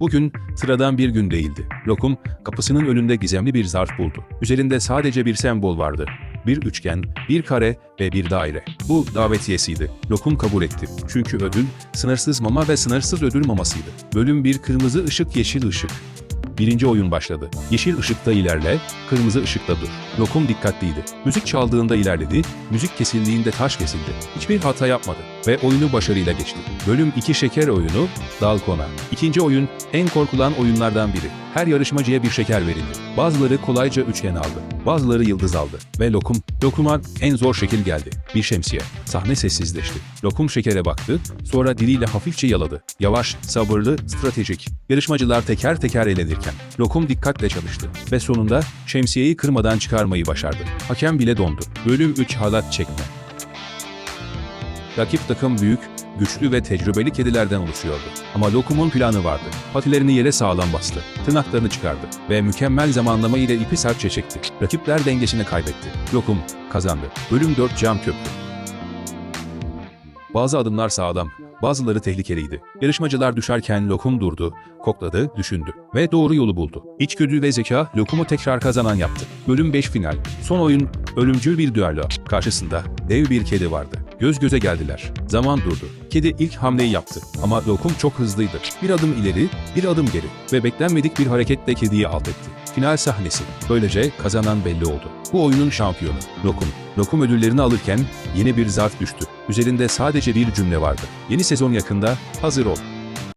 Bugün sıradan bir gün değildi. Lokum kapısının önünde gizemli bir zarf buldu. Üzerinde sadece bir sembol vardı. Bir üçgen, bir kare ve bir daire. Bu davetiyesiydi. Lokum kabul etti. Çünkü ödül sınırsız mama ve sınırsız ödül mamasıydı. Bölüm bir kırmızı ışık yeşil ışık. Birinci oyun başladı. Yeşil ışıkta ilerle, kırmızı ışıkta dur. Lokum dikkatliydi. Müzik çaldığında ilerledi, müzik kesildiğinde taş kesildi. Hiçbir hata yapmadı ve oyunu başarıyla geçti. Bölüm 2 şeker oyunu, Dalkona. İkinci oyun en korkulan oyunlardan biri. Her yarışmacıya bir şeker verildi. Bazıları kolayca üçgen aldı, bazıları yıldız aldı. Ve Lokum, Lokum'a en zor şekil geldi. Bir şemsiye. Sahne sessizleşti. Lokum şekere baktı, sonra diliyle hafifçe yaladı. Yavaş, sabırlı, stratejik. Yarışmacılar teker teker elenirken Lokum dikkatle çalıştı ve sonunda şemsiyeyi kırmadan çıkarmayı başardı. Hakem bile dondu. Bölüm 3 halat çekme. Rakip takım büyük, güçlü ve tecrübeli kedilerden oluşuyordu. Ama Lokum'un planı vardı. Patilerini yere sağlam bastı, tırnaklarını çıkardı ve mükemmel zamanlama ile ipi sertçe çekti. Rakipler dengesini kaybetti. Lokum kazandı. Bölüm 4 cam köprü. Bazı adımlar sağlam, bazıları tehlikeliydi. Yarışmacılar düşerken Lokum durdu, kokladı, düşündü ve doğru yolu buldu. İçgüdü ve zeka Lokum'u tekrar kazanan yaptı. Bölüm 5 final. Son oyun ölümcül bir düello. Karşısında dev bir kedi vardı. Göz göze geldiler. Zaman durdu. Kedi ilk hamleyi yaptı ama Lokum çok hızlıydı. Bir adım ileri, bir adım geri ve beklenmedik bir hareketle kediyi alt etti. Final sahnesi. Böylece kazanan belli oldu. Bu oyunun şampiyonu Lokum. Lokum ödüllerini alırken yeni bir zarf düştü. Üzerinde sadece bir cümle vardı. Yeni sezon yakında, hazır ol.